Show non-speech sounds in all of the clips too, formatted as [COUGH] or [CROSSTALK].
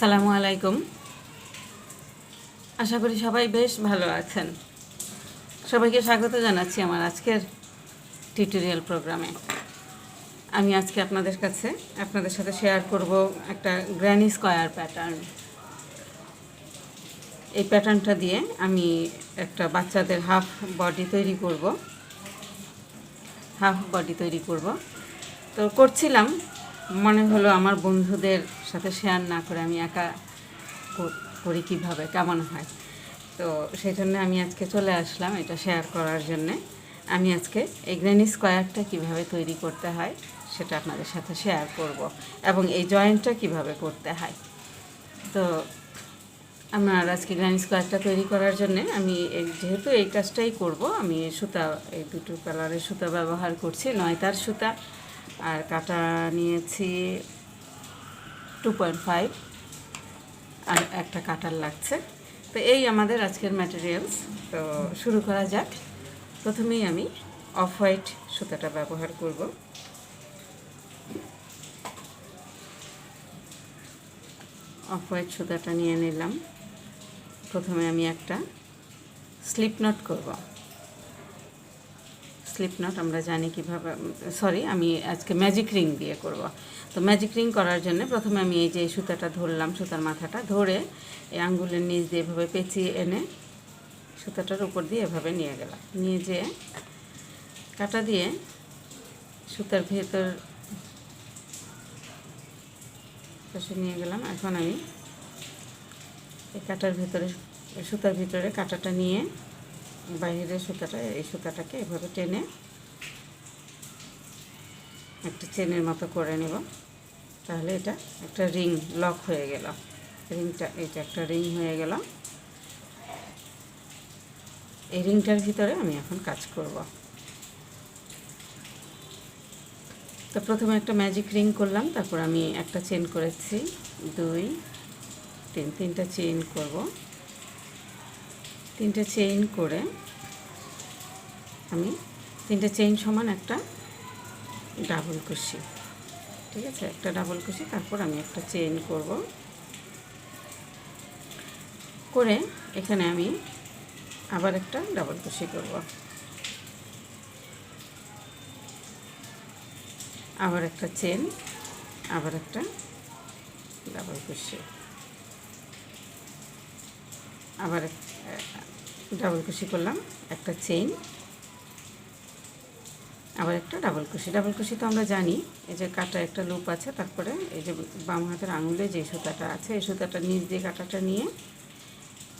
আসসালামু আলাইকুম। আশা করি সবাই বেশ ভালো আছেন। সবাইকে স্বাগত জানাচ্ছি আমার আজকের টিউটোরিয়াল প্রোগ্রামে আমি আজকে আপনাদের কাছে, আপনাদের সাথে শেয়ার করব একটা গ্র্যানি স্কোয়ার প্যাটার্ন এই প্যাটার্নটা দিয়ে আমি একটা বাচ্চাদের হাফ বডি তৈরি করব। হাফ বডি তৈরি করব। তো করছিলাম মনে হলো আমার বন্ধুদের সাথে শেয়ার না করে আমি একা করি কীভাবে, কেমন হয়? তো সেই জন্য আমি আজকে চলে আসলাম এটা শেয়ার করার জন্যে। আমি আজকে এই গ্রেনি স্কোয়ারটা কীভাবে তৈরি করতে হয় সেটা আপনাদের সাথে শেয়ার করব এবং এই জয়েন্টটা কীভাবে করতে হয়। তো আমার আজকে গ্রানি স্কোয়ারটা তৈরি করার জন্যে আমি যেহেতু এই কাজটাই করব, আমি সুতা, এই দুটো কালারের সুতা ব্যবহার করছি নয়তার সুতা। আর কাটা নিয়েছি টু পয়েন্ট ফাইভ আর একটা কাটার লাগছে। তো এই আমাদের আজকের ম্যাটেরিয়ালস তো শুরু করা যাক। প্রথমেই আমি অফ হোয়াইট সুতাটা ব্যবহার করব। অফ হোয়াইট সুতাটা নিয়ে নিলাম। প্রথমে আমি একটা স্লিপ নট করব। স্লিপ নট আমরা জানি কীভাবে সরি আমি আজকে ম্যাজিক রিং দিয়ে করব। তো ম্যাজিক রিং করার জন্য প্রথমে আমি এই যে সুতাটা ধরলাম, সুতার মাথাটা ধরে এই আঙ্গুলের নিচ দিয়ে এভাবে পেঁচিয়ে এনে সুতাটার উপর দিয়ে এভাবে নিয়ে গেলাম। নিয়ে যেয়ে কাটা দিয়ে সুতার ভেতর পাশে নিয়ে গেলাম। এখন আমি এই কাটার ভেতরে, সুতার ভিতরে কাটাটা নিয়ে বাইরের সুতাটা, এই সুতাটাকে এভাবে টেনে একটা চেনের মতো করে নেব। তাহলে এটা একটা রিং লক হয়ে গেল। রিংটা এটা একটা রিং হয়ে গেল। এই রিংটার ভিতরে আমি এখন কাজ করব। তো প্রথমে একটা ম্যাজিক রিং করলাম, তারপর আমি একটা চেন করেছি। দুই, তিন, তিনটা চেন করব। তিনটে চেইন করে আমি তিনটে চেইন সমান একটা ডাবল কুশি ঠিক আছে? একটা ডাবল কুশি তারপর আমি একটা চেইন করব। করে এখানে আমি আবার একটা ডাবল কুশি করব। আবার একটা চেন আবার একটা ডাবল কুশি আবার ডাবল কুশি করলাম, একটা চেইন আবার একটা ডাবল কুশি ডাবল কুশি তো আমরা জানি, এই যে কাটা একটা লুপ আছে, তারপরে এই যে বাম হাতের আঙুলে যে সুতাটা আছে, এই সুতাটা নিচ দিয়ে কাটাটা নিয়ে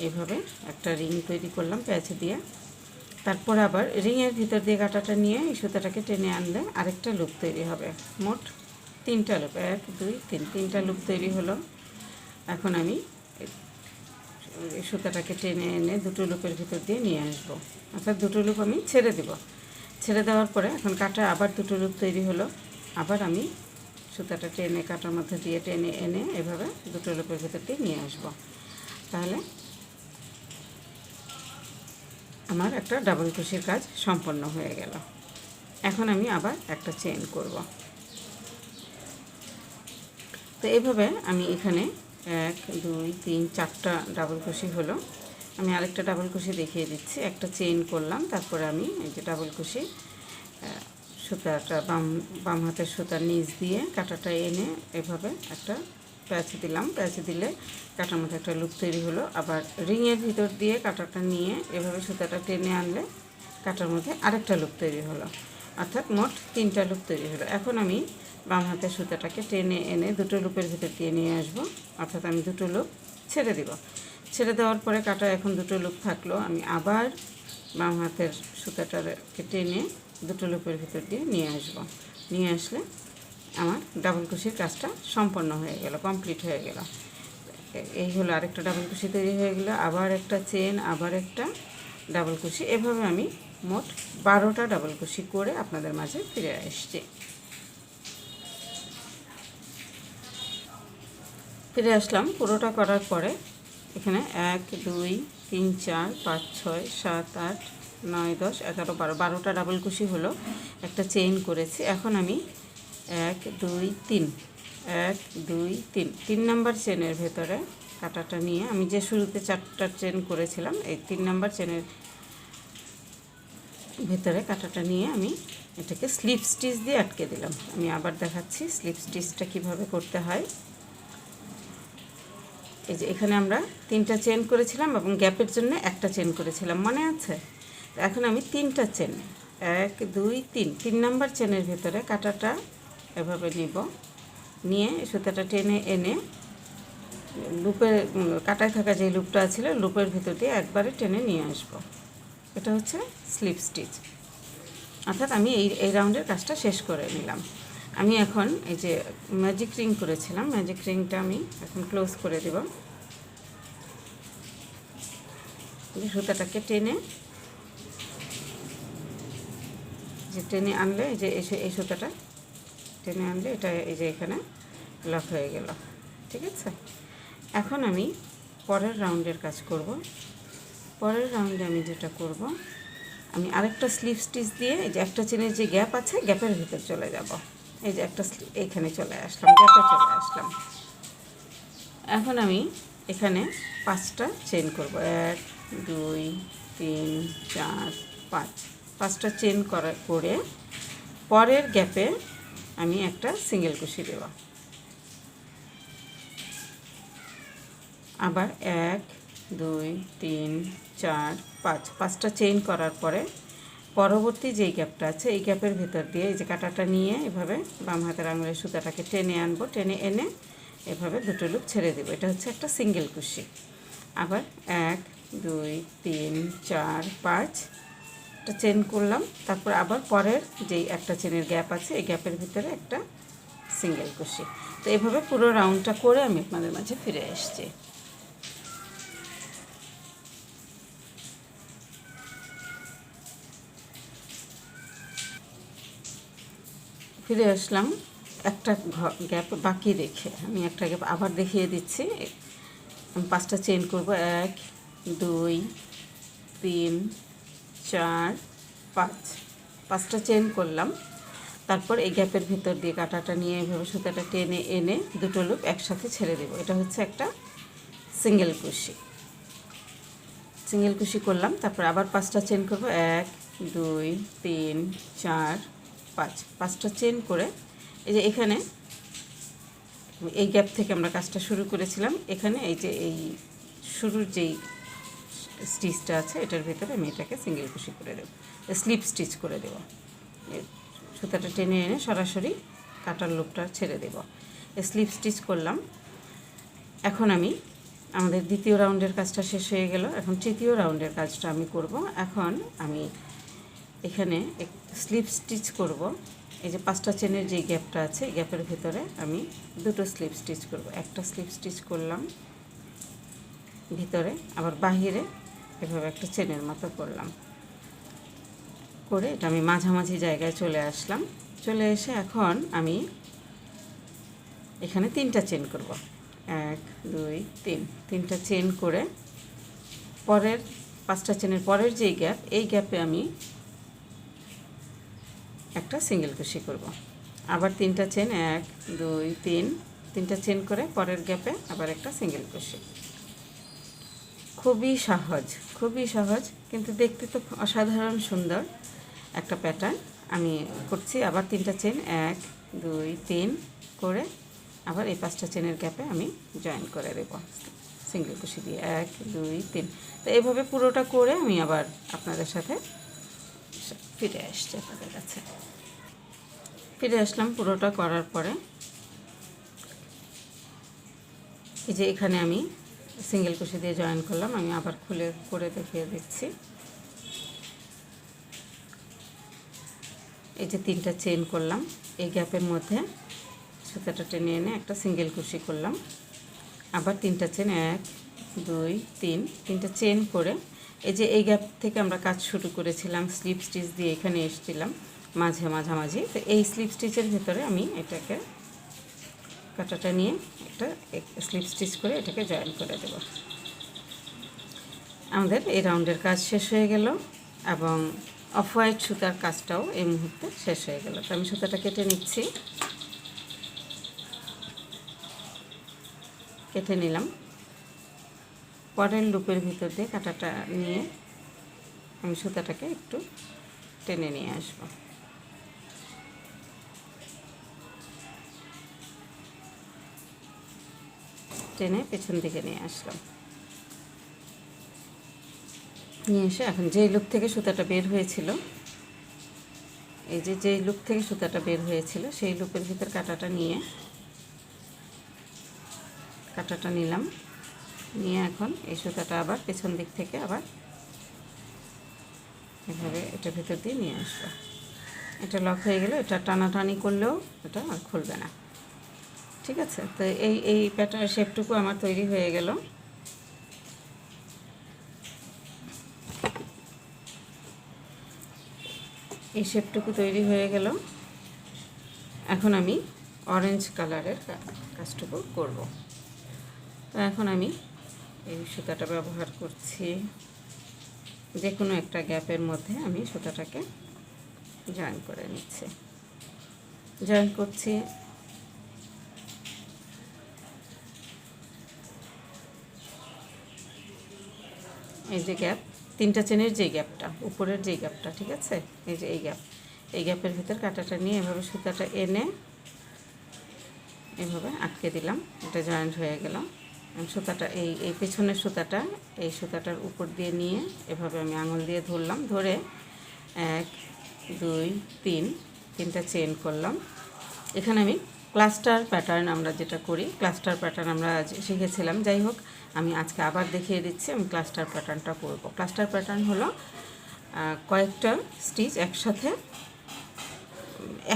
এভাবে একটা রিং তৈরি করলাম প্যাঁচ দিয়ে। তারপর আবার রিংয়ের ভিতর দিয়ে কাটাটা নিয়ে এই সুতাটাকে টেনে আনলে আরেকটা লুপ তৈরি হবে। মোট তিনটা লুপ এক, দুই, তিন, তিনটা লুপ তৈরি হলো। এখন আমি এই সুতাটাকে টেনে এনে দুটো লুপের ভিতর দিয়ে নিয়ে আসব। অর্থাৎ দুটো লুপ আমি ছেড়ে দেব। ছেড়ে দেওয়ার পরে এখন কাটা আবার দুটো লুপ তৈরি হলো। আবার আমি সুতাটা টেনে, কাটার মধ্যে দিয়ে টেনে এনে এভাবে দুটো লুপের ভিতর দিয়ে নিয়ে আসব। তাহলে আমার একটা ডাবল কুশির কাজ সম্পন্ন হয়ে গেল। এখন আমি আবার একটা চেন করব। তো এইভাবে আমি এখানে এক, দুই, তিন, চারটা ডাবল কুশি হলো। আমি আরেকটা ডাবল কুশি দেখিয়ে দিচ্ছি। একটা চেইন করলাম, তারপরে আমি এই যে ডাবল কুশি সুতাটা বাম বাম হাতের সুতার নিচ দিয়ে কাটাটা এনে এভাবে একটা প্যাচ দিলাম। প্যাচ দিলে কাটার মধ্যে একটা লুপ তৈরি হলো। আবার রিংয়ের ভিতর দিয়ে কাটাটা নিয়ে এভাবে সুতাটা টেনে আনলে কাটার মধ্যে আরেকটা লুপ তৈরি হলো। অর্থাৎ মোট তিনটা লুপ তৈরি হলো। এখন আমি বাম হাতের সুতাটাকে টেনে এনে দুটো লুপের ভিতর দিয়ে নিয়ে আসব। অর্থাৎ আমি দুটো লুপ ছেড়ে দিব। ছেড়ে দেওয়ার পরে কাটা এখন দুটো লুপ থাকল। আমি আবার বাম হাতের সুতাটাকে টেনে দুটো লুপের ভিতর দিয়ে নিয়ে আসব। নিয়ে আসলে আমার ডাবল কুশির কাজটা সম্পন্ন হয়ে গেল, কমপ্লিট হয়ে গেল। এই হলো আরেকটা ডাবল কুশি তৈরি হয়ে গেলো, আবার একটা চেন, আবার একটা ডাবল কুশি। এভাবে আমি মোট বারোটা ডাবল কুশি করে আপনাদের মাঝে ফিরে এসছি ফিরে আসলাম পুরোটা করার পরে এখানে এক, দুই, তিন, চার, পাঁচ, ছয়, সাত, আট, নয়, দশ, এগারো, বারো। বারোটা ডাবল কুশি হলো, একটা চেইন করেছি। এখন আমি এক, দুই, তিন। এক, দুই, তিন। তিন নাম্বার চেনের ভেতরে কাটাটা নিয়ে আমি যে শুরুতে চারটা চেন করেছিলাম, এই তিন নাম্বার চেনের ভেতরে কাটাটা নিয়ে আমি এটাকে স্লিপ স্টিচ দিয়ে আটকে দিলাম। আমি আবার দেখাচ্ছি স্লিপ স্টিচটা কীভাবে করতে হয়। এই যে এখানে আমরা তিনটা চেন করেছিলাম এবং গ্যাপের জন্য একটা চেন করেছিলাম, মনে আছে? এখন আমি তিনটা চেন এক, দুই, তিন তিন নাম্বার চেনের ভেতরে কাটাটা এভাবে নিব, নিয়ে সুতাটা টেনে এনে লুপের কাটায় থাকা যে লুপটা ছিল, লুপের ভিতর দিয়ে একবারে টেনে নিয়ে আসব। এটা হচ্ছে স্লিপ স্টিচ অর্থাৎ আমি এই এই রাউন্ডের কাজটা শেষ করে নিলাম। আমি এখন এই যে ম্যাজিক রিং করেছিলাম ম্যাজিক রিংটা আমি এখন ক্লোজ করে দেব। সুতাটাকে টেনে যে টেনে আনলে, এই যে এই সুতাটা টেনে আনলে এটা এই যে এখানে লক হয়ে গেল, ঠিক আছে? এখন আমি পরের রাউন্ডের কাজ করব। পরের রাউন্ডে আমি যেটা করব, আমি আরেকটা স্লিপ স্টিচ দিয়ে এই যে একটা চেনের যে গ্যাপ আছে গ্যাপের ভিতর চলে যাব। এই যে একটা এইখানে চলে আসলাম গ্যাপে চলে আসলাম। এখন আমি এখানে পাঁচটা চেন করব। এক, দুই, তিন, চার, পাঁচ। পাঁচটা চেন করা করে পরের গ্যাপে আমি একটা সিঙ্গেল কুশি দেব। আবার এক, দুই, তিন, চার, পাঁচ। পাঁচটা চেইন করার পরে পরবর্তী যেই গ্যাপটা আছে, এই গ্যাপের ভেতর দিয়ে এই যে কাঁটাটা নিয়ে এভাবে বাম হাতের আঙুলের সুতাটাকে টেনে আনব, টেনে এনে এভাবে দুটো লুপ ছেড়ে দেবো। এটা হচ্ছে একটা সিঙ্গেল কুশি। আবার এক, দুই, তিন, চার, পাঁচ, একটা চেন করলাম। তারপর আবার পরের যেই একটা চেনের গ্যাপ আছে, এই গ্যাপের ভিতরে একটা সিঙ্গেল কুশি। তো এইভাবে পুরো রাউন্ডটা করে আমি আপনাদের মাঝে ফিরে এসেছি ফিরে আসলাম। একটা গ্যাপ বাকি রেখে আমি একটা গ্যাপ আবার দেখিয়ে দিচ্ছি। আমি পাঁচটা চেন করব। এক, দুই, তিন, চার, পাঁচ। পাঁচটা চেন করলাম। তারপর এই গ্যাপের ভিতর দিয়ে কাঁটাটা নিয়ে এভাবে সুতাটা টেনে এনে দুটো লুপ একসাথে ছেড়ে দেবো। এটা হচ্ছে একটা সিঙ্গেল কুশি। সিঙ্গেল কুশি করলাম। তারপর আবার পাঁচটা চেন করব। এক, দুই, তিন, চার পাঁচ, পাঁচটা চেন করে এই যে এখানে এই গ্যাপ থেকে আমরা কাজটা শুরু করেছিলাম। এখানে এই যে এই শুরুর যেই স্টিচটা আছে, এটার ভিতরে আমি এটাকে সিঙ্গেল কুশি করে দেবো স্লিপ স্টিচ করে দেব। সুতাটা টেনে এনে সরাসরি কাটার লুপটা ছেড়ে দেব। স্লিপ স্টিচ করলাম। এখন আমি, আমাদের দ্বিতীয় রাউন্ডের কাজটা শেষ হয়ে গেল। এখন তৃতীয় রাউন্ডের কাজটা আমি করব। এখন আমি এখানে স্লিপ স্টিচ করব। এই যে পাঁচটা চেনের যে গ্যাপটা আছে গ্যাপের ভেতরে আমি দুটো স্লিপ স্টিচ করব। একটা স্লিপ স্টিচ করলাম, ভিতরে আবার বাহিরে এভাবে একটা চেনের মতো করলাম। করে এটা আমি মাঝামাঝি জায়গায় চলে আসলাম। চলে এসে এখন আমি এখানে তিনটা চেন করব। এক, দুই, তিন। তিনটা চেন করে পরের, পাঁচটা চেনের পরের যেই গ্যাপ, এই গ্যাপে আমি একটা সিঙ্গেল কুশি করব। আবার তিনটা চেন এক, দুই, তিন, তিনটা চেন করে পরের গ্যাপে আবার একটা সিঙ্গেল কুশি খুবই সহজ খুবই সহজ, কিন্তু দেখতে তো অসাধারণ সুন্দর একটা প্যাটার্ন আমি করছি। আবার তিনটা চেন এক, দুই, তিন করে আবার এই পাঁচটা চেনের গ্যাপে আমি জয়েন করে দেব। সিঙ্গেল কুশি দিয়ে, এক, দুই, তিন। তো এইভাবে পুরোটা করে আমি আবার আপনাদের সাথে ফিরে আসছি আপনাদের কাছে। ফিরে আসলাম পুরোটা করার পরে। এই যে এখানে আমি সিঙ্গেল কুশি দিয়ে জয়েন করলাম, আমি আবার খুলে করে দেখিয়ে দিচ্ছি। এই যে তিনটা চেন করলাম, এই গ্যাপের মধ্যে সুতাটা টেনে এনে একটা সিঙ্গেল কুশি করলাম। আবার তিনটা চেন এক, দুই, তিন, তিনটা চেন করে এই যে এই গ্যাপ থেকে আমরা কাজ শুরু করেছিলাম স্লিপ স্টিচ দিয়ে এখানে এসেছিলাম মাঝে মাঝামাঝি। তো এই স্লিপ স্টিচের ভিতরে আমি এটাকে কাটাটা নিয়ে একটা স্লিপ স্টিচ করে এটাকে জয়েন করে দেব। আমাদের এই রাউন্ডের কাজ শেষ হয়ে গেল এবং অফ হোয়াইট সুতার কাজটাও এই মুহূর্তে শেষ হয়ে গেল। তো আমি সুতাটা কেটে নিচ্ছি। কেটে নিলাম। পরের লুপের ভিতর দিয়ে কাঁটাটা নিয়ে আমি সুতাটাকে একটু টেনে নিয়ে আসব। টেনে পেছন দিকে নিয়ে আসলাম। নিয়ে এসে এখন যেই লুপ থেকে সুতাটা বের হয়েছিল, এই যে যেই লুপ থেকে সুতাটা বের হয়েছিল, সেই লুপের ভিতর কাঁটাটা নিয়ে কাঁটাটা নিলাম। নিয়ে এখন এই সুতাটা আবার পেছন দিক থেকে আবার এভাবে এটা ভেতর দিয়ে নিয়ে আসব। এটা লক হয়ে গেলে এটা টানাটানি করলেও এটা আর খুলবে না। ঠিক আছে? তো এই এই প্যাটার্ন শেপটুকু আমার তৈরি হয়ে গেল। এই শেপটুকু তৈরি হয়ে গেল। এখন আমি অরেঞ্জ কালারের কাজটুকু করব। তো এখন আমি এই সুতাটা ব্যবহার করছি। যে কোনো একটা গ্যাপের মধ্যে আমি সুতাটাকে জয়েন করে নিচ্ছি। জয়েন করছি। এই যে গ্যাপ তিনটা চেনের যে গ্যাপটা উপরের যে গ্যাপটা ঠিক আছে? এই যে এই গ্যাপ এই গ্যাপের ভিতর কাঁটাটা নিয়ে এভাবে সুতাটা এনে এভাবে আটকে দিলাম। এটা জয়েন্ট হয়ে গেল। সুতাটা, এই এই পেছনের সুতাটা, এই সুতাটার উপর দিয়ে নিয়ে এভাবে আমি আঙুল দিয়ে ধরলাম। ধরে এক, দুই, তিন, তিনটা চেন করলাম। এখানে আমি ক্লাস্টার প্যাটার্ন আমরা যেটা করি, ক্লাস্টার প্যাটার্ন আমরা শিখেছিলাম। যাই হোক, আমি আজকে আবার দেখিয়ে দিচ্ছি, আমি ক্লাস্টার প্যাটার্নটা করব। ক্লাস্টার প্যাটার্ন হলো কয়েকটা স্টিচ একসাথে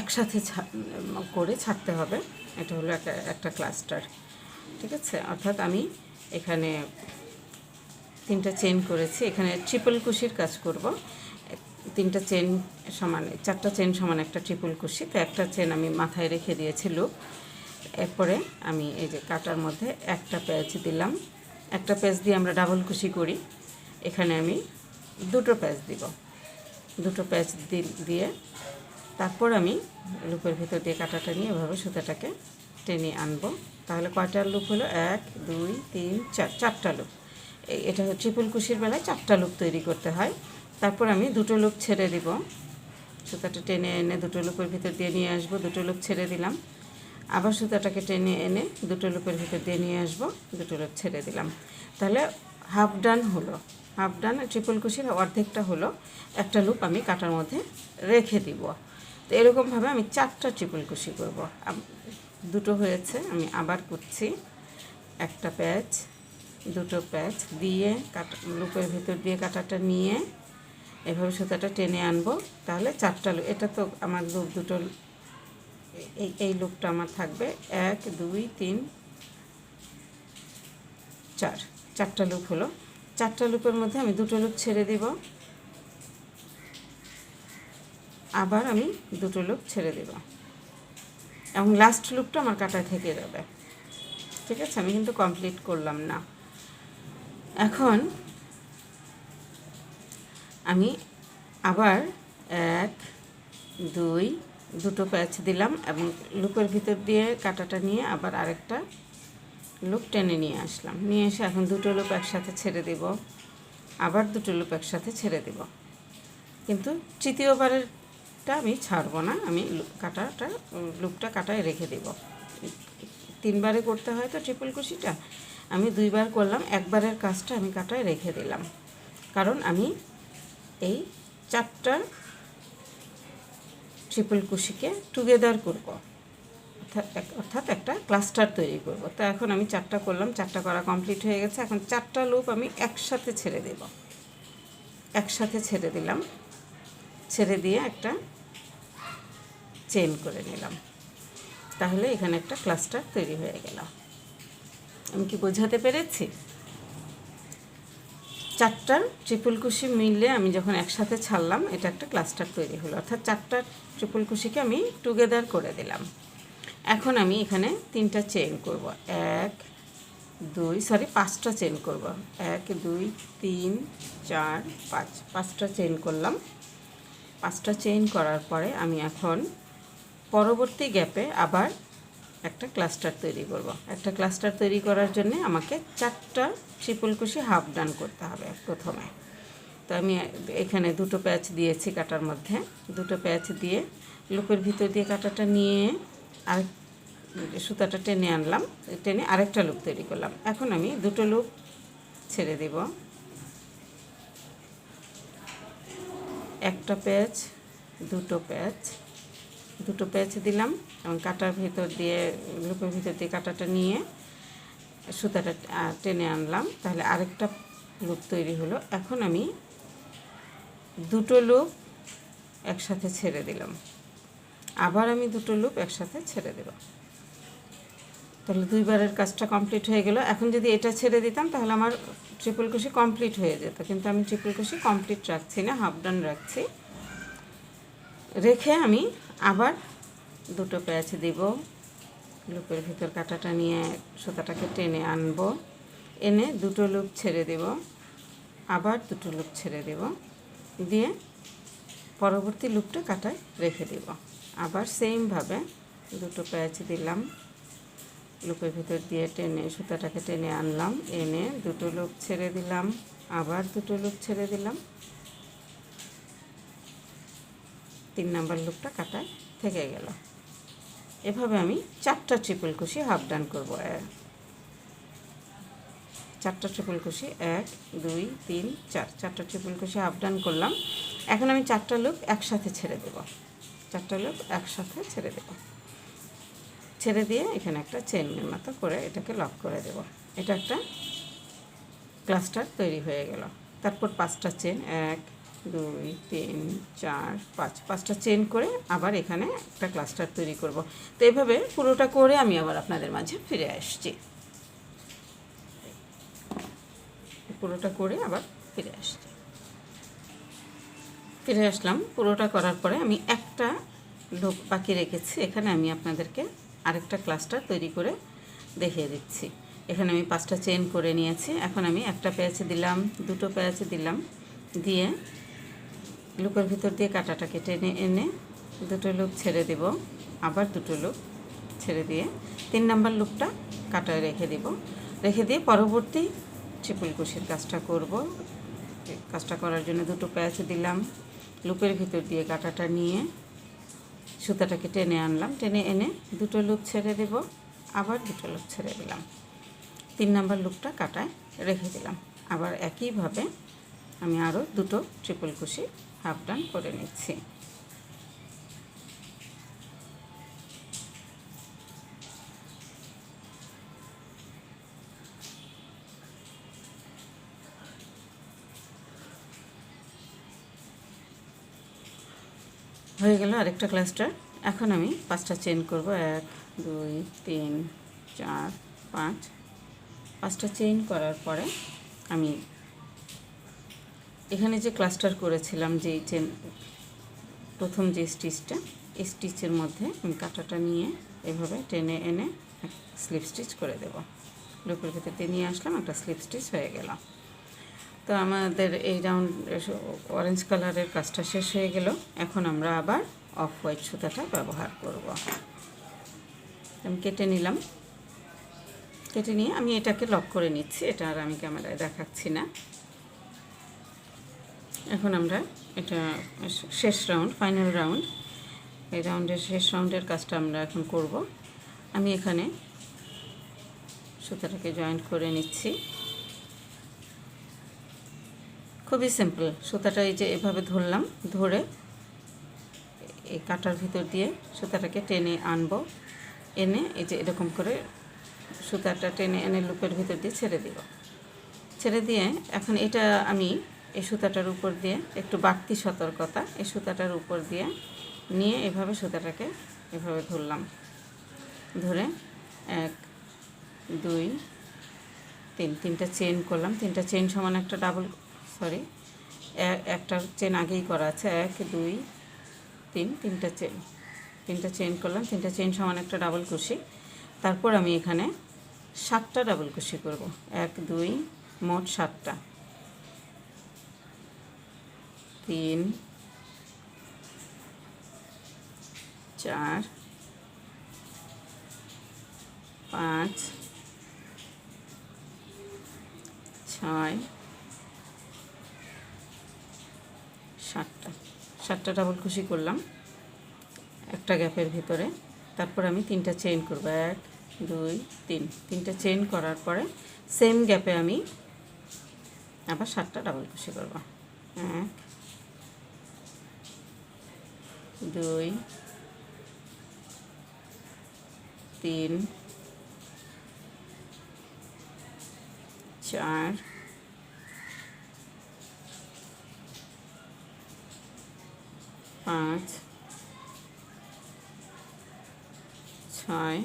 একসাথে করে ছাড়তে হবে। এটা হলো একটা একটা ক্লাস্টার। ঠিক আছে? অর্থাৎ আমি এখানে তিনটা চেন করেছি। এখানে ট্রিপল কুশির কাজ করব। তিনটা চেন সমান, চারটা চেন সমান একটা ট্রিপল কুশি। তো একটা চেন আমি মাথায় রেখে দিয়েছি লুপ এরপরে আমি এই যে কাটার মধ্যে একটা প্যাচ দিলাম। একটা প্যাচ দিয়ে আমরা ডাবল কুশি করি। এখানে আমি দুটো প্যাচ দিব। দুটো প্যাচ দিয়ে তারপর আমি লুপের ভিতর দিয়ে কাটাটা নিয়ে এভাবে সুতাটাকে টেনে আনব। তাহলে কয়টা লুপ হলো? এক, দুই, তিন, চার, চারটা লুপ। এটা ট্রিপল কুশির বেলায় চারটা লুপ তৈরি করতে হয়। তারপর আমি দুটো লুপ ছেড়ে দিব। সুতাটা টেনে এনে দুটো লুপের ভিতর দিয়ে নিয়ে আসব। দুটো লুপ ছেড়ে দিলাম। আবার সুতাটাকে টেনে এনে দুটো লুপের ভিতর দিয়ে নিয়ে আসব। দুটো লুপ ছেড়ে দিলাম। তাহলে হাফ ডান হলো। হাফ ডান ট্রিপল কুশির অর্ধেকটা হলো। একটা লুপ আমি কাটার মধ্যে রেখে দিব। তো এরকমভাবে আমি চারটা ট্রিপল কুশি করব। দুটো হয়েছে, আমি আবার করছি। একটা প্যাচ, দুটো প্যাচ দিয়ে কাটা, লুপের ভিতর দিয়ে কাটাটা নিয়ে এভাবে সুতাটা টেনে আনব। তাহলে চারটা লুপ এটা তো আমার লুপ দুটো এই এই লুপটা আমার থাকবে। এক, দুই, তিন, চার, চারটা লুপ হলো। চারটা লুপের মধ্যে আমি দুটো লুপ ছেড়ে দিব। আবার আমি দুটো লুপ ছেড়ে দেব। এবং লাস্ট লুকটা আমার কাটায় থেকে যাবে। ঠিক আছে? আমি কিন্তু কমপ্লিট করলাম না। এখন আমি আবার এক, দুই, দুটো প্যাচ দিলাম এবং লুকের ভিতর দিয়ে কাটাটা নিয়ে আবার আরেকটা লুক টেনে নিয়ে আসলাম। নিয়ে এসে এখন দুটো লুপ একসাথে ছেড়ে দেব। আবার দুটো লুপ একসাথে ছেড়ে দেব। কিন্তু তৃতীয়বারেরটা আমি ছাড়বো না, আমি কাটাটা লুপটা কাটায় রেখে দেব। তিনবারে করতে হয় তো ট্রিপল কুশিটা? আমি দুইবার করলাম, একবারের কাজটা আমি কাটায় রেখে দিলাম। কারণ আমি এই চারটা ট্রিপল কুশিকে টুগেদার করব। অর্থাৎ একটা ক্লাস্টার তৈরি করব। তো এখন আমি চারটা করলাম, চারটা করা কমপ্লিট হয়ে গেছে। এখন চারটা লুপ আমি একসাথে ছেড়ে দেব। একসাথে ছেড়ে দিলাম। ছেড়ে দিয়ে একটা চেন করে নিলাম। তাহলে এখানে একটা ক্লাস্টার তৈরি হয়ে গেল। আমি কি বোঝাতে পেরেছি? চারটা ট্রিপল কুশি মিললে আমি যখন একসাথে ছাড়লাম, এটা একটা ক্লাস্টার তৈরি হলো। অর্থাৎ চারটা ট্রিপল কুশিকে আমি টুগেদার করে দিলাম। এখন আমি এখানে তিনটা চেন করব। এক, দুই, সরি, পাঁচটা চেন করব। এক, দুই, তিন, চার, পাঁচ। পাঁচটা চেন করলাম। পাঁচটা চেন করার পরে আমি এখন পরবর্তী গ্যাপে আবার একটা ক্লাস্টার তৈরি করব। একটা ক্লাস্টার তৈরি করার জন্য আমাকে চারটা কুশি হাফ ডান করতে হবে প্রথমে। তো আমি এখানে দুটো প্যাচ দিয়েছি কাটার মধ্যে। দুটো প্যাচ দিয়ে লুপের ভিতর দিয়ে কাটাটা নিয়ে আরেক সুতাটা টেনে আনলাম। টেনে আরেকটা লুপ তৈরি করলাম। এখন আমি দুটো লুপ ছেড়ে দেব। একটা প্যাচ, দুটো প্যাচ দুটো প্যাচ দিলাম এবং কাটার ভিতর দিয়ে, লুপের ভিতর দিয়ে কাটাটা নিয়ে সুতাটা টেনে আনলাম। তাহলে আরেকটা লুপ তৈরি হলো। এখন আমি দুটো লুপ একসাথে ছেড়ে দিলাম। আবার আমি দুটো লুপ একসাথে ছেড়ে দেব। তাহলে দুইবারের কাজটা কমপ্লিট হয়ে গেল। এখন যদি এটা ছেড়ে দিতাম, তাহলে আমার ট্রিপল কুশি কমপ্লিট হয়ে যেত। কিন্তু আমি ট্রিপল কুশি কমপ্লিট রাখছি না, হাফ ডান রাখছি। রেখে আমি আবার দুটো প্যাচ দেব। লুপের ভিতর কাটাটা নিয়ে সুতাটাকে টেনে আনব। এনে দুটো লুপ ছেড়ে দেব। আবার দুটো লুপ ছেড়ে দেব। দিয়ে পরবর্তী লুপটা কাটায় রেখে দেব। আবার সেমভাবে দুটো প্যাচ দিলাম। লুপের ভিতর দিয়ে টেনে সুতাটাকে টেনে আনলাম। এনে দুটো লুপ ছেড়ে দিলাম। আবার দুটো লুপ ছেড়ে দিলাম। তিন নাম্বার লুপটা কাটায় থেকে গেল। এভাবে আমি চারটা ট্রিপল কুশি হাফ ডান করব। চারটা ট্রিপল কুশি এক, দুই, তিন, চার। চারটা ট্রিপল কুশি হাফ ডান করলাম। এখন আমি চারটা লুপ একসাথে ছেড়ে দেব। চারটা লুপ একসাথে ছেড়ে দেব। ছেড়ে দিয়ে এখানে একটা চেনের মতো করে এটাকে লক করে দেব। এটা একটা ক্লাস্টার তৈরি হয়ে গেল। তারপর পাঁচটা চেন এক দুই, তিন, চার, পাঁচ। পাঁচটা চেন করে আবার এখানে একটা ক্লাস্টার তৈরি করব। তো এইভাবে পুরোটা করে আমি আবার আপনাদের মাঝে ফিরে আসছি। পুরোটা করে আবার ফিরে আসছি। ফিরে আসলাম। পুরোটা করার পরে আমি একটা লোক বাকি রেখেছি। এখানে আমি আপনাদেরকে আরেকটা ক্লাস্টার তৈরি করে দেখিয়ে দিচ্ছি। এখানে আমি পাঁচটা চেন করে নিয়েছি। এখন আমি একটা প্যাচ দিলাম, দুটো প্যাচ দিলাম। দিয়ে লুপের ভিতর দিয়ে কাটাটাকে টেনে এনে দুটো লুপ ছেড়ে দেব। আবার দুটো লুপ ছেড়ে দিয়ে তিন নাম্বার লুকটা কাটায় রেখে দেব। রেখে দিয়ে পরবর্তী ট্রিপল কুশির কাজটা করব। কাজটা করার জন্য দুটো প্যাচ দিলাম লুপের ভিতর দিয়ে কাটাটা নিয়ে। সুতাটাকে টেনে আনলাম। টেনে এনে দুটো লুপ ছেড়ে দেব। আবার দুটো লুপ ছেড়ে দিলাম। তিন নাম্বার লুপটা কাটায় রেখে দিলাম। আবার একইভাবে আমি আরও দুটো ট্রিপল কুশি হাফ ডান করে নিচ্ছি। হয়ে গেল আরেকটা ক্লাস্টার এখন আমি পাঁচটা চেন করব। এক, দুই, তিন, চার, পাঁচ। পাঁচটা চেইন করার পরে আমি এখানে যে ক্লাস্টার করেছিলাম যে চেন প্রথম যে স্টিচটা স্টিচের মধ্যে আমি কাঁটাটা নিয়ে এভাবে টেনে এনে স্লিপ স্টিচ করে দেব। লুপের ভেতরতে নিয়ে আসলাম, একটা স্লিপ স্টিচ হয়ে গেল। তো আমাদের এই রাউন্ড অরেঞ্জ কালারের কাজটা শেষ হয়ে গেল। এখন আমরা আবার অফ হোয়াইট সুতাটা ব্যবহার করব। আমি কেটে নিলাম। কেটে নিয়ে আমি এটাকে লক করে নিচ্ছি, এটা আর আমি ক্যামেরায় দেখাচ্ছি না। এখন আমরা এটা শেষ রাউন্ড ফাইনাল রাউন্ড এই রাউন্ডের শেষ রাউন্ডের কাজটা আমরা এখন করব। আমি এখানে সুতাটাকে জয়েন্ট করে নিচ্ছি। খুবই সিম্পল সুতাটা এই যে এভাবে ধরলাম, ধরে এই কাটার ভিতর দিয়ে সুতাটাকে টেনে আনব। এনে এই যে এরকম করে সুতাটা টেনে এনে লুপের ভিতর দিয়ে ছেড়ে দিব। ছেড়ে দিয়ে এখন এটা আমি এই সুতাটার উপর দিয়ে একটু বাড়তি সতর্কতা এই সুতাটার উপর দিয়ে নিয়ে এভাবে সুতাটাকে এভাবে ধরলাম। ধরে এক, দুই, তিন, তিনটা চেন করলাম। তিনটা চেন সমান একটা ডাবল সরি একটা চেন আগেই করা আছে। এক, দুই, তিন, তিনটা চেন তিনটা চেন করলাম। তিনটা চেন সমান একটা ডাবল কুশি। তারপর আমি এখানে সাতটা ডাবল কুশি করব। এক, দুই, মোট সাতটা। তিন, চার, পাঁচ, ছয়, সাতটা। সাতটা ডাবল খুশি করলাম। একটা গ্যাপের ভিতরে। তারপর আমি তিনটা চেইন করব। এক, দুই, তিন। তিনটা চেইন করার পরে সেম গ্যাপে আমি আবার সাতটা ডাবল খুশি করব। এক দুই, তিন, চার, পাঁচ, ছয়,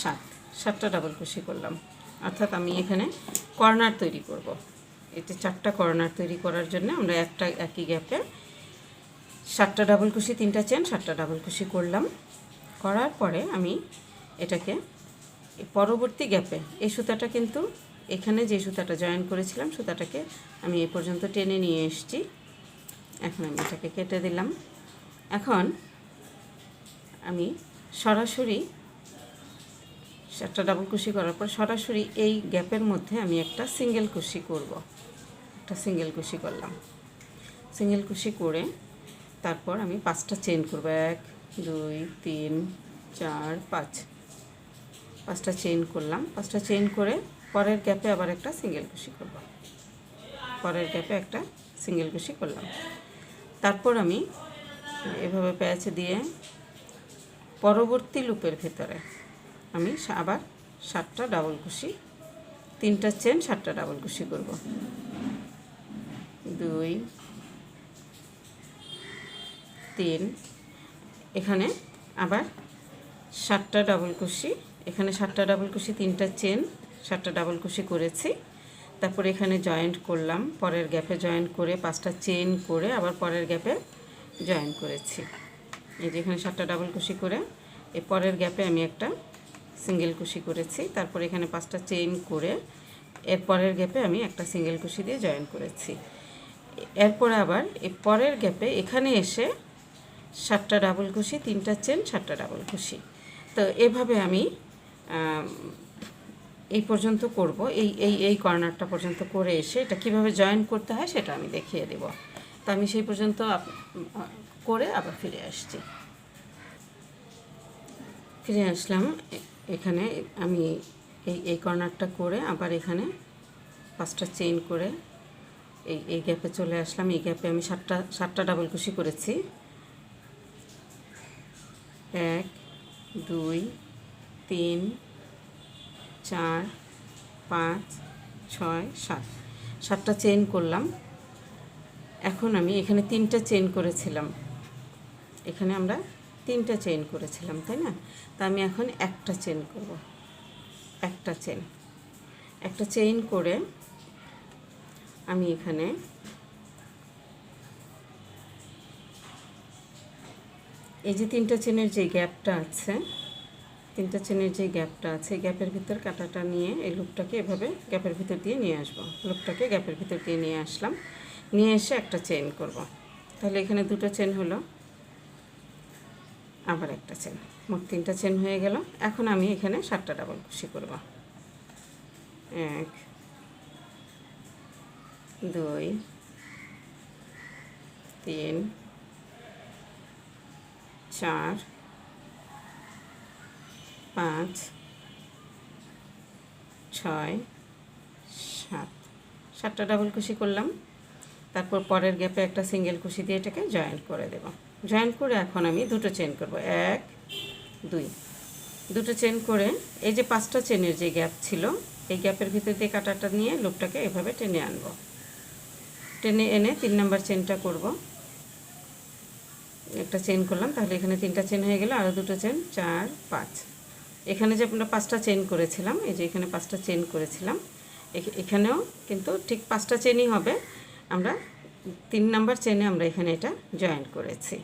সাত সাতটা ডাবল কুশি করলাম অর্থাৎ আমি এখানে কর্নার তৈরি করব। এতে চারটা কর্নার তৈরি করার জন্য আমরা একটা একই গ্যাপে সাতটা ডাবল কুশি, তিনটা চেন সাতটা ডাবল কুশি করলাম। করার পরে আমি এটাকে পরবর্তী গ্যাপে এই সুতাটা কিন্তু এখানে যে সুতাটা জয়েন করেছিলাম, সুতাটাকে আমি এ পর্যন্ত টেনে নিয়ে এসেছি। এখন আমি এটাকে কেটে দিলাম। এখন আমি সরাসরি একটা ডাবল কুশি করার পর সরাসরি এই গ্যাপের মধ্যে আমি একটা সিঙ্গেল কুশি করব। একটা সিঙ্গেল কুশি করলাম। সিঙ্গেল কুশি করে তারপর আমি পাঁচটা চেন করব। এক, দুই, তিন, চার, পাঁচ। পাঁচটা চেন করলাম। পাঁচটা চেন করে পরের গ্যাপে আবার একটা সিঙ্গেল কুশি করব। পরের গ্যাপে একটা সিঙ্গেল কুশি করলাম। তারপর আমি এভাবে প্যাচ দিয়ে পরবর্তী লুপের ভেতরে আমি আবার সাতটা ডাবল কুশি তিনটা চেন সাতটা ডাবল কুশি করব। দুই, তিন। এখানে আবার সাতটা ডাবল কুশি এখানে সাতটা ডাবল কুশি তিনটা চেন সাতটা ডাবল কুশি করেছি। তারপর এখানে জয়েন্ট করলাম, পরের গ্যাপে জয়েন্ট করে পাঁচটা চেন করে আবার পরের গ্যাপে জয়েন করেছি। এই যে এখানে সাতটা ডাবল কুশি করে এই পরের গ্যাপে আমি একটা সিঙ্গেল কুশি করেছি। তারপর এখানে পাঁচটা চেইন করে এরপরের গ্যাপে আমি একটা সিঙ্গেল কুশি দিয়ে জয়েন করেছি। এরপরে আবার পরের গ্যাপে এখানে এসে সাতটা ডাবল কুশি, তিনটা চেন সাতটা ডাবল কুশি। তো এভাবে আমি এই পর্যন্ত করব। এই এই এই কর্নারটা পর্যন্ত করে এসে এটা কীভাবে জয়েন করতে হয় সেটা আমি দেখিয়ে দেব। তো আমি সেই পর্যন্ত করে আবার ফিরে আসছি। ফিরে আসলাম। এখানে আমি এই এই কর্নারটা করে আবার এখানে পাঁচটা চেইন করে এই এই গ্যাপে চলে আসলাম। এই গ্যাপে আমি সাতটা সাতটা ডাবল কুশি করেছি। এক, দুই, তিন, চার, পাঁচ, ছয়, সাত। সাতটা চেইন করলাম। এখন আমি এখানে তিনটা চেইন করেছিলাম। এখানে আমরা তিনটা চেন করেছিলাম, তাই না? তা আমি এখন একটা চেন করব। একটা চেন একটা চেইন করে আমি এখানে এই যে তিনটা চেনের যে গ্যাপটা আছে, তিনটা চেনের যে গ্যাপটা আছে গ্যাপের ভিতর কাটাটা নিয়ে এই লুপটাকে এভাবে গ্যাপের ভিতর দিয়ে নিয়ে আসব। লুপটাকে গ্যাপের ভিতর দিয়ে নিয়ে আসলাম। নিয়ে এসে একটা চেন করব। তাহলে এখানে দুটো চেন হলো। আবার একটা চেন মোট তিনটা চেন হয়ে গেল। এখন আমি এখানে সাতটা ডাবল কুশি করব। এক, দুই, তিন, চার, পাঁচ, ছয়, সাত। সাতটা ডাবল কুশি করলাম। তারপর পরের গ্যাপে একটা সিঙ্গেল কুশি দিয়ে এটাকে জয়েন্ট করে দেব। জয়েন্ট করে এখন আমি দুটো চেন করব। এক, দুই। দুটো চেন করে এই যে পাঁচটা চেনের যে গ্যাপ ছিল, এই গ্যাপের ভিতর দিয়ে কাটাটা নিয়ে লুপটাকে এভাবে টেনে আনব। টেনে এনে তিন নাম্বার চেনটা করব। একটা চেন করলাম, তাহলে এখানে তিনটা চেন হয়ে গেল আরও দুটো চেন চার, পাঁচ। এখানে যে আমরা পাঁচটা চেন করেছিলাম, এই যে এখানে পাঁচটা চেন করেছিলাম এখানেও কিন্তু ঠিক পাঁচটা চেনই হবে। আমরা তিন নাম্বার চেনে আমরা এখানে এটা জয়েন করেছি।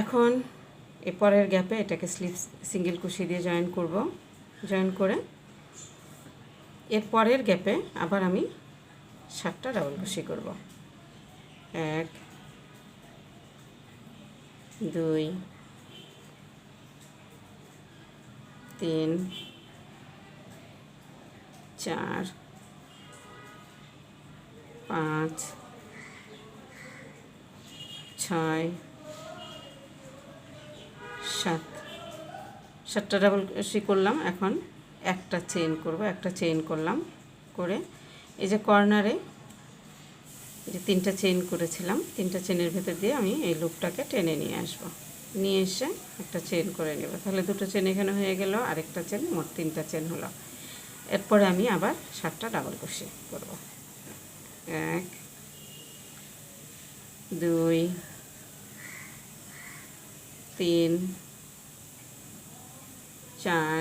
এখন এ পরের গ্যাপে এটাকে স্লিপ সিঙ্গেল কুশি দিয়ে জয়েন করব। জয়েন করে এর পরের গ্যাপে আবার আমি সাতটা ডাবল কুশি করব। এক, দুই, তিন, চার, পাঁচ ছয়, সাত। সাতটা ডাবল ক্রোশি করলাম, এখন একটা চেইন করব, একটা চেইন করলাম, করে এই যে কর্নারে এই যে তিনটা চেইন করেছিলাম, তিনটা চেনের ভেতর দিয়ে আমি এই লুপটাকে টেনে নিয়ে আসব। নিয়ে এসে একটা চেন করে নেব। তাহলে দুটো চেন এখানে হয়ে গেল, আরেকটা চেন মোট তিনটা চেন হলো। এরপরে আমি আবার সাতটা ডাবল ক্রোশি করব। এক দুই, তিন, চার,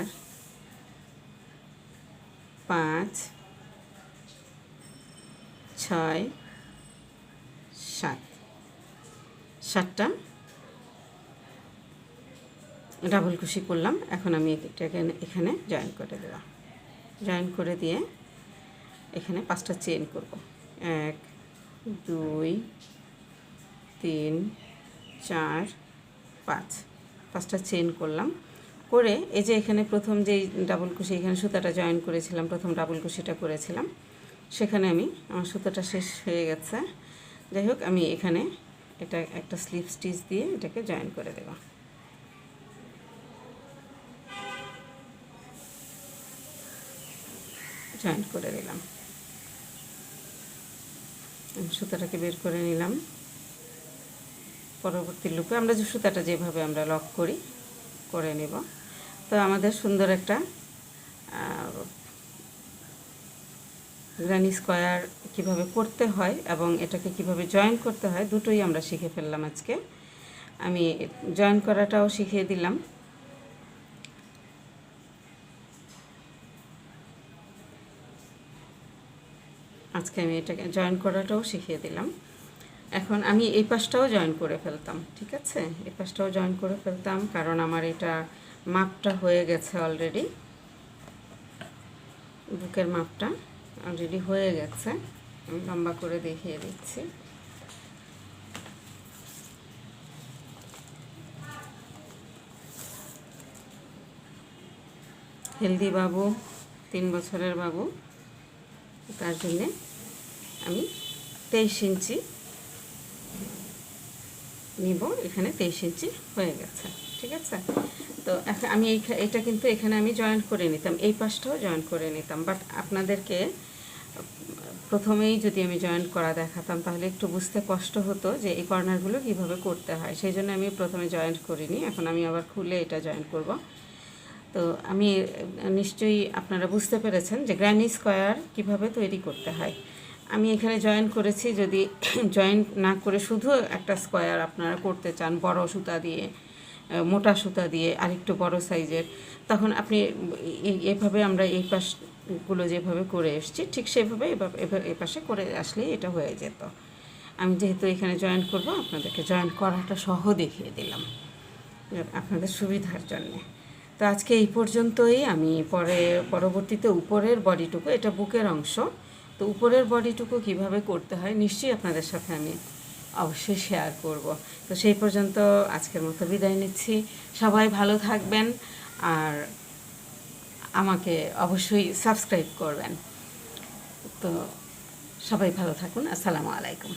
পাঁচ, ছয়, সাত। সাতটা? ডাবল কুশি করলাম। এখন আমি এটাকে এখানে জয়েন করে দেওয়া জয়েন করে দিয়ে এখানে পাঁচটা চেন করব। এক, দুই তিন, চার, পাঁচ। পাঁচটা চেন করলাম। করে এই যে এখানে প্রথম যেই ডাবল কুশি এখানে সুতাটা জয়েন করেছিলাম, প্রথম ডাবল কুশিটা করেছিলাম, সেখানে আমি, আমার সুতাটা শেষ হয়ে গেছে। যাই হোক, আমি এখানে এটা একটা স্লিপ স্টিচ দিয়ে এটাকে জয়েন করে দেব। জয়েন করে দিলাম। সুতাটাকে বের করে নিলাম। পরবর্তী লুপে আমরা যে সুতাটা যেভাবে আমরা লক করি, করে নেব। তো আমাদের সুন্দর একটা গ্রানি স্কোয়ার কীভাবে করতে হয় এবং এটাকে কীভাবে জয়েন করতে হয়, দুটোই আমরা শিখে ফেললাম আজকে। আমি জয়েন করাটাও শিখিয়ে দিলাম। আজকে আমি এটাকে জয়েন করাটাও শিখিয়ে দিলাম। এখন আমি এই পাশটাও জয়েন করে ফেলতাম, ঠিক আছে? এই পাশটাও জয়েন করে ফেলতাম, কারণ আমার এটা মাপটা হয়ে গেছে অলরেডি বুকের মাপটা অলরেডি হয়ে গেছে। আমি লম্বা করে দেখিয়ে দিচ্ছি। হেলদি বাবু, তিন বছরের বাবু, তার জন্যে আমি তেইশ ইঞ্চি নিব, এখানে তেইশ ইঞ্চি হয়ে গেছে, ঠিক আছে? তো এখন আমি এটা কিন্তু এখানে আমি জয়েন করে নিতাম, এই পাশটাও জয়েন করে নিতাম বাট আপনাদেরকে প্রথমেই যদি আমি জয়েন করা দেখাতাম, তাহলে একটু বুঝতে কষ্ট হতো যে এই কর্নারগুলো কীভাবে করতে হয়, সেই জন্য আমি প্রথমে জয়েন করিনি, এখন আমি আবার খুলে এটা জয়েন করব। তো আমি নিশ্চয়ই আপনারা বুঝতে পেরেছেন যে গ্র্যানি স্কোয়ার কীভাবে তৈরি করতে হয়। আমি এখানে জয়েন করেছি, যদি [CLEARS THROAT] জয়েন না করে শুধু একটা স্কোয়ার আপনারা করতে চান, বড় সুতা দিয়ে মোটা সুতা দিয়ে, আরেকটু বড় সাইজের তখন আপনি এভাবে আমরা এই পাশগুলো যেভাবে করে এসছি, ঠিক সেভাবে এ পাশে করে আসলেই এটা হয়ে যেত। আমি যেহেতু এখানে জয়েন করব, আপনাদেরকে জয়েন করাটা সহ দেখিয়ে দিলাম, আপনাদের সুবিধার জন্যে। তো আজকে এই পর্যন্তই, আমি পরে, পরবর্তীতে উপরের বডিটুকু, এটা বুকের অংশ তো উপরের বডিটুকু কীভাবে করতে হয় নিশ্চয়ই আপনাদের সাথে আমি অবশ্যই শেয়ার করব। তো সেই পর্যন্ত আজকের মতো বিদায় নিচ্ছি। সবাই ভালো থাকবেন আর আমাকে অবশ্যই সাবস্ক্রাইব করবেন। তো সবাই ভালো থাকুন। আসসালামু আলাইকুম।